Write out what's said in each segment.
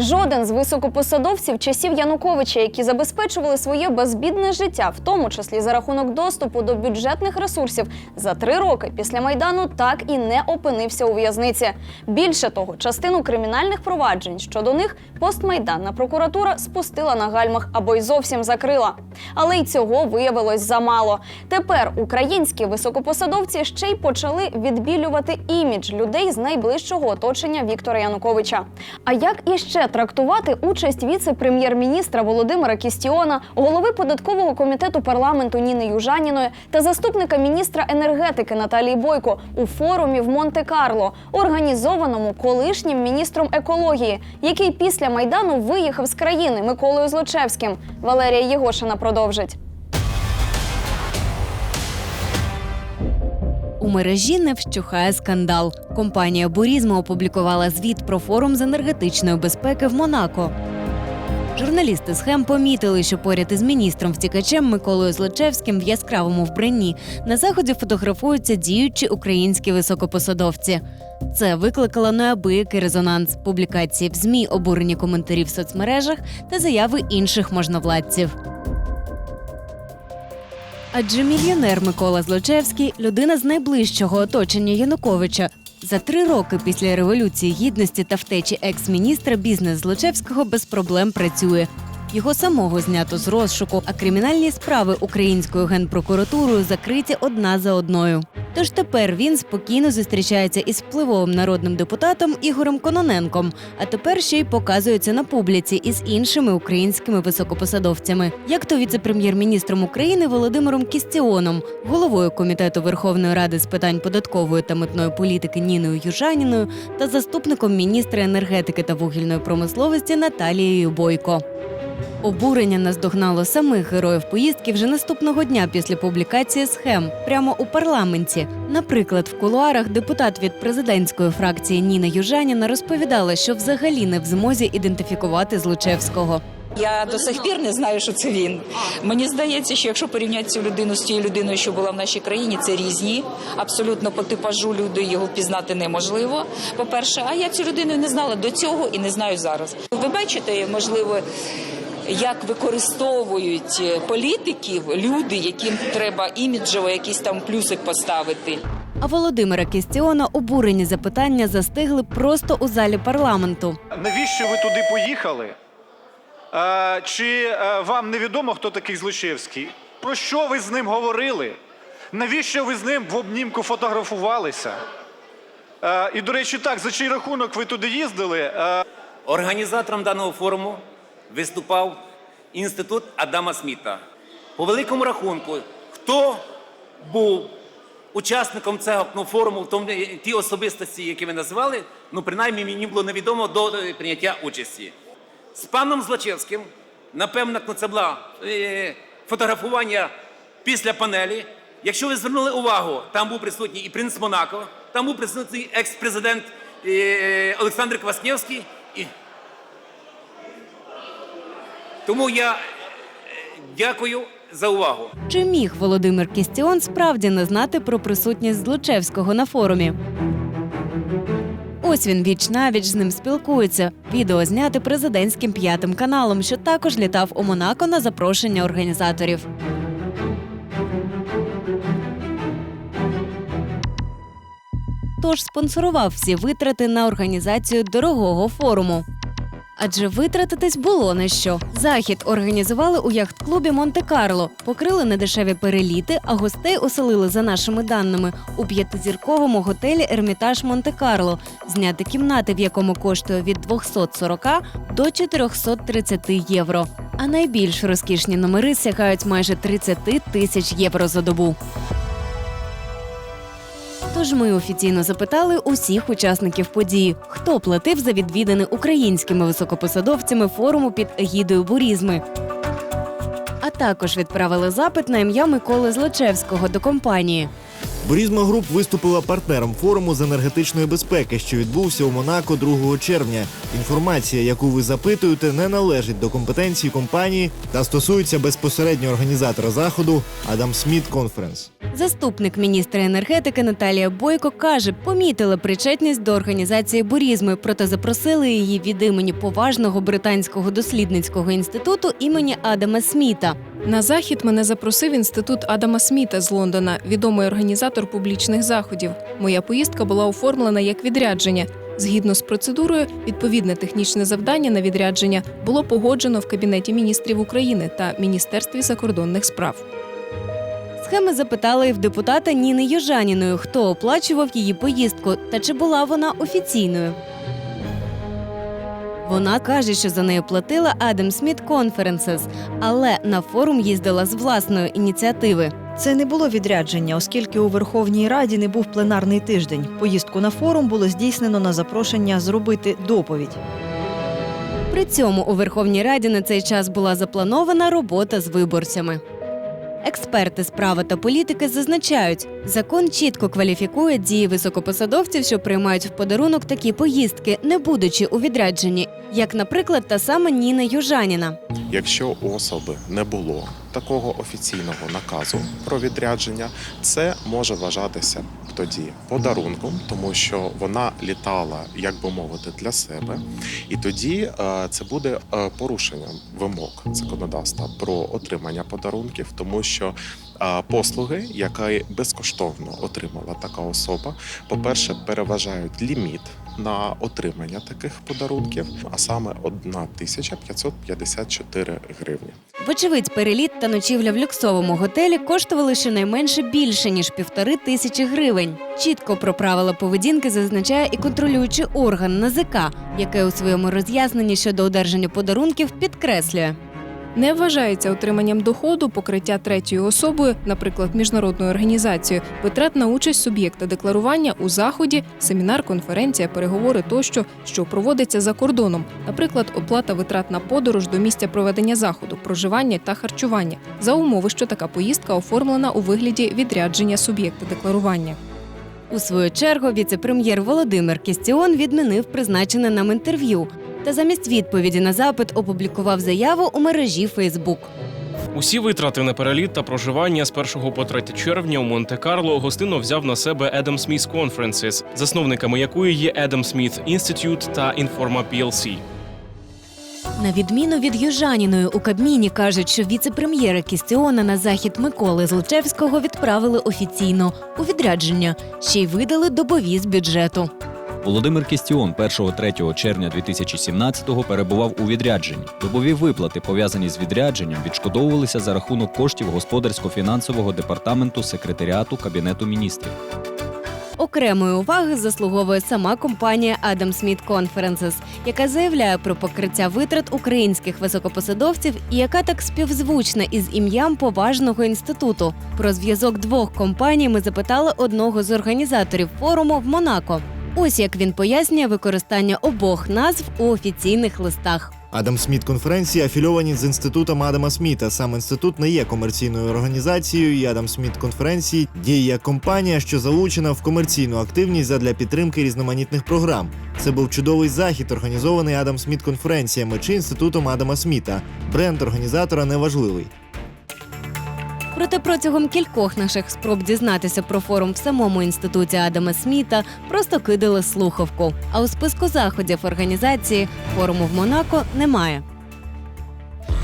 Жоден з високопосадовців часів Януковича, які забезпечували своє безбідне життя, в тому числі за рахунок доступу до бюджетних ресурсів, за три роки після майдану так і не опинився у в'язниці. Більше того, частину кримінальних проваджень щодо них постмайданна прокуратура спустила на гальмах або й зовсім закрила. Але й цього виявилось замало. Тепер українські високопосадовці ще й почали відбілювати імідж людей з найближчого оточення Віктора Януковича. А як іще трактувати участь віце-прем'єр-міністра Володимира Кістіона, голови податкового комітету парламенту Ніни Южаніної та заступника міністра енергетики Наталії Бойко у форумі в Монте-Карло, організованому колишнім міністром екології, який після майдану виїхав з країни Миколою Злочевським. Валерія Єгошина продовжить. У мережі не вщухає скандал. Компанія Бурізма опублікувала звіт про форум з енергетичної безпеки в Монако. Журналісти схем помітили, що поряд із міністром втікачем Миколою Злочевським в яскравому вбранні на заході фотографуються діючі українські високопосадовці. Це викликало неабиякий резонанс, публікації в змі, обурені коментарі в соцмережах та заяви інших можновладців. Адже мільйонер Микола Злочевський людина з найближчого оточення Януковича. За три роки після революції гідності та втечі екс-міністра бізнес Злочевського без проблем працює. Його самого знято з розшуку, а кримінальні справи українською генпрокуратурою закриті одна за одною. Тож тепер він спокійно зустрічається із впливовим народним депутатом Ігорем Кононенком, а тепер ще й показується на публіці із іншими українськими високопосадовцями, як то віце-прем'єр-міністром України Володимиром Кістіоном, головою комітету Верховної Ради з питань податкової та митної політики Ніною Южаніною та заступником міністра енергетики та вугільної промисловості Наталією Бойко. Обурення наздогнало самих героїв поїздки вже наступного дня після публікації схем прямо у парламенті. Наприклад, в кулуарах депутат від президентської фракції Ніна Южаніна розповідала, що взагалі не в змозі ідентифікувати Злочевського. Я до сих пір не знаю, що це він. Мені здається, що якщо порівняти цю людину з тією людиною, що була в нашій країні, це різні. Абсолютно по типажу люди його впізнати неможливо. По-перше, а я цю людину не знала до цього і не знаю зараз. Ви бачите, можливо. Як використовують політиків люди, яким треба іміджево якийсь там плюсик поставити. А Володимира Кістіона обурені запитання застигли просто у залі парламенту. Навіщо ви туди поїхали? Е, чи е, вам невідомо, хто такий Злочевський? Про що ви з ним говорили? Навіщо ви з ним в обнімку фотографувалися? Е, і, до речі, так, за чий рахунок ви туди їздили? Е, Організатором даного форуму виступав інститут Адама Сміта. По великому рахунку, хто був учасником цього ну, форуму, ті особистості, які ви назвали, ну принаймні мені було невідомо до прийняття участі. З паном Злочевським, напевно, ну, це було е, фотографування після панелі. Якщо ви звернули увагу, там був присутній і принц Монако, там був присутній екс-президент е, Олександр Кваснєвський. Тому я е, дякую за увагу. Чи міг Володимир Кістіон справді не знати про присутність Злочевського на форумі? Ось він віч навіч з ним спілкується. Відео зняте президентським п'ятим каналом, що також літав у Монако на запрошення організаторів. Тож спонсорував всі витрати на організацію дорогого форуму. Адже витратитись було на що. Захід організували у яхт-клубі Монте-Карло, покрили недешеві переліти, а гостей оселили за нашими даними у п'ятизірковому готелі Ермітаж Монте-Карло, зняти кімнати, в якому коштує від 240 до 430 євро. А найбільш розкішні номери сягають майже 30 тисяч євро за добу. Тож ми офіційно запитали усіх учасників події, хто платив за відвідини українськими високопосадовцями форуму під егідою бурізми. А також відправили запит на ім'я Миколи Злочевського до компанії. Бурізма Груп виступила партнером форуму з енергетичної безпеки, що відбувся у Монако 2 червня. Інформація, яку ви запитуєте, не належить до компетенції компанії та стосується безпосередньо організатора заходу Адам Сміт Конференс. Заступник міністра енергетики Наталія Бойко каже, помітили причетність до організації бурізми, проте запросили її від імені поважного британського дослідницького інституту імені Адама Сміта. На захід мене запросив інститут Адама Сміта з Лондона, відомий організатор публічних заходів. Моя поїздка була оформлена як відрядження. Згідно з процедурою, відповідне технічне завдання на відрядження було погоджено в Кабінеті міністрів України та Міністерстві закордонних справ. Схеми запитали і в депутата Ніни Южаніної, хто оплачував її поїздку та чи була вона офіційною. Вона каже, що за нею платила Адам Сміт Conferences, але на форум їздила з власної ініціативи. Це не було відрядження, оскільки у Верховній Раді не був пленарний тиждень. Поїздку на форум було здійснено на запрошення зробити доповідь. При цьому у Верховній Раді на цей час була запланована робота з виборцями. Експерти з права та політики зазначають, закон чітко кваліфікує дії високопосадовців, що приймають в подарунок такі поїздки, не будучи у відрядженні, як, наприклад, та сама Ніна Южаніна. Якщо особи не було такого офіційного наказу про відрядження, це може вважатися тоді подарунком, тому що вона літала, як би мовити, для себе, і тоді е, це буде е, порушенням вимог законодавства про отримання подарунків, тому що е, послуги, які безкоштовно отримала така особа, по-перше, переважають ліміт на отримання таких подарунків, а саме 1554 гривні. Вочевидь, переліт та ночівля в люксовому готелі коштували щонайменше більше ніж півтори тисячі гривень. Чітко про правила поведінки зазначає і контролюючий орган НАЗК, яке у своєму роз'ясненні щодо одержання подарунків підкреслює. Не вважається отриманням доходу покриття третьою особою, наприклад, міжнародною організацією, витрат на участь суб'єкта декларування у заході, семінар, конференція, переговори тощо, що проводиться за кордоном, наприклад, оплата витрат на подорож до місця проведення заходу, проживання та харчування, за умови, що така поїздка оформлена у вигляді відрядження суб'єкта декларування. У свою чергу віце-прем'єр Володимир Кістіон відмінив призначене нам інтерв'ю та замість відповіді на запит опублікував заяву у мережі Фейсбук. Усі витрати на переліт та проживання з 1 по 3 червня у Монте-Карло гостинно взяв на себе Adam Smith Conferences, засновниками якої є Adam Smith Institute та Informa PLC. На відміну від Южаніної у Кабміні кажуть, що віце-прем'єра Кістіона на захід Миколи Злочевського відправили офіційно у відрядження, ще й видали добові з бюджету. Володимир Кістіон 1-3 червня 2017-го перебував у відрядженні. Добові виплати, пов'язані з відрядженням, відшкодовувалися за рахунок коштів господарсько-фінансового департаменту секретаріату Кабінету міністрів. Окремої уваги заслуговує сама компанія Adam Smith Conferences, яка заявляє про покриття витрат українських високопосадовців і яка так співзвучна із ім'ям поважного інституту. Про зв'язок двох компаній ми запитали одного з організаторів форуму в Монако. Ось як він пояснює використання обох назв у офіційних листах. Адам Сміт конференції афільовані з інститутом Адама Сміта. Сам інститут не є комерційною організацією. і Адам Сміт конференції діє як компанія, що залучена в комерційну активність задля підтримки різноманітних програм. Це був чудовий захід, організований Адам Сміт конференціями чи інститутом Адама Сміта. Бренд організатора неважливий. Проте протягом кількох наших спроб дізнатися про форум в самому інституті Адама Сміта просто кидали слухавку. А у списку заходів організації форуму в Монако немає.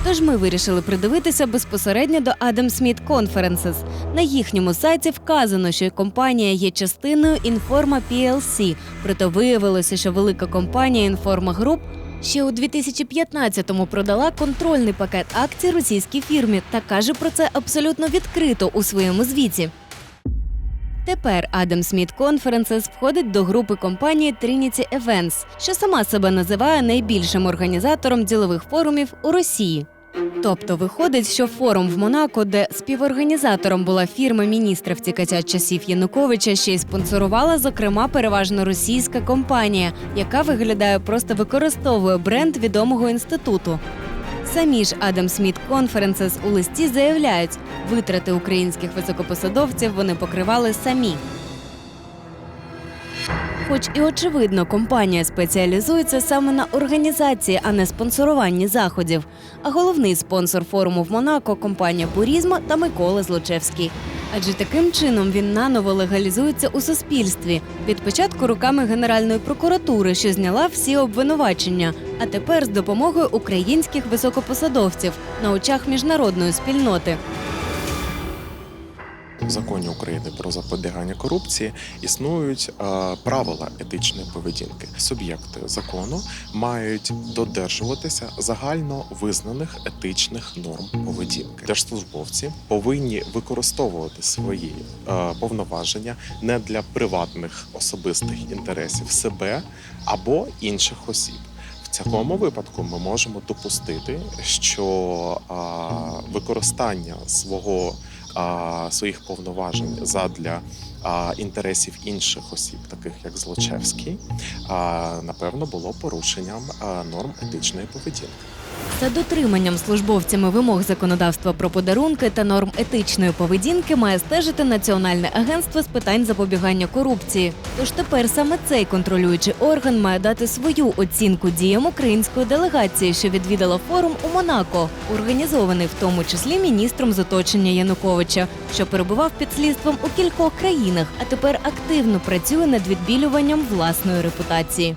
Тож ми вирішили придивитися безпосередньо до Adam Smith Conferences. На їхньому сайті вказано, що компанія є частиною Informa PLC, проте виявилося, що велика компанія Informa Group ще у 2015-му продала контрольний пакет акцій російській фірмі та каже про це абсолютно відкрито у своєму звіті. Тепер Adam Smith Conferences входить до групи компанії Trinity Events, що сама себе називає найбільшим організатором ділових форумів у Росії. Тобто виходить, що форум в Монако, де співорганізатором була фірма міністра втікача часів Януковича, ще й спонсорувала, зокрема, переважно російська компанія, яка виглядає просто використовує бренд відомого інституту. Самі ж Adam Smith Conferences у листі заявляють, витрати українських високопосадовців вони покривали самі. Хоч і очевидно, компанія спеціалізується саме на організації, а не спонсоруванні заходів. А головний спонсор форуму в Монако компанія Бурізма та Микола Злочевський. Адже таким чином він наново легалізується у суспільстві. Від початку руками Генеральної прокуратури, що зняла всі обвинувачення, а тепер з допомогою українських високопосадовців на очах міжнародної спільноти. В законі України про запобігання корупції існують е, правила етичної поведінки. Суб'єкти закону мають додержуватися загально визнаних етичних норм поведінки. Держслужбовці повинні використовувати свої е, повноваження не для приватних особистих інтересів себе або інших осіб. В цьому випадку ми можемо допустити, що а, використання свого а, своїх повноважень задля а, інтересів інших осіб, таких як Злочевський, а, напевно, було порушенням а, норм етичної поведінки. За дотриманням службовцями вимог законодавства про подарунки та норм етичної поведінки має стежити Національне агентство з питань запобігання корупції. Тож тепер саме цей контролюючий орган має дати свою оцінку діям української делегації, що відвідала форум у Монако, організований в тому числі міністром з оточення Януковича, що перебував під слідством у кількох країнах, а тепер активно працює над відбілюванням власної репутації.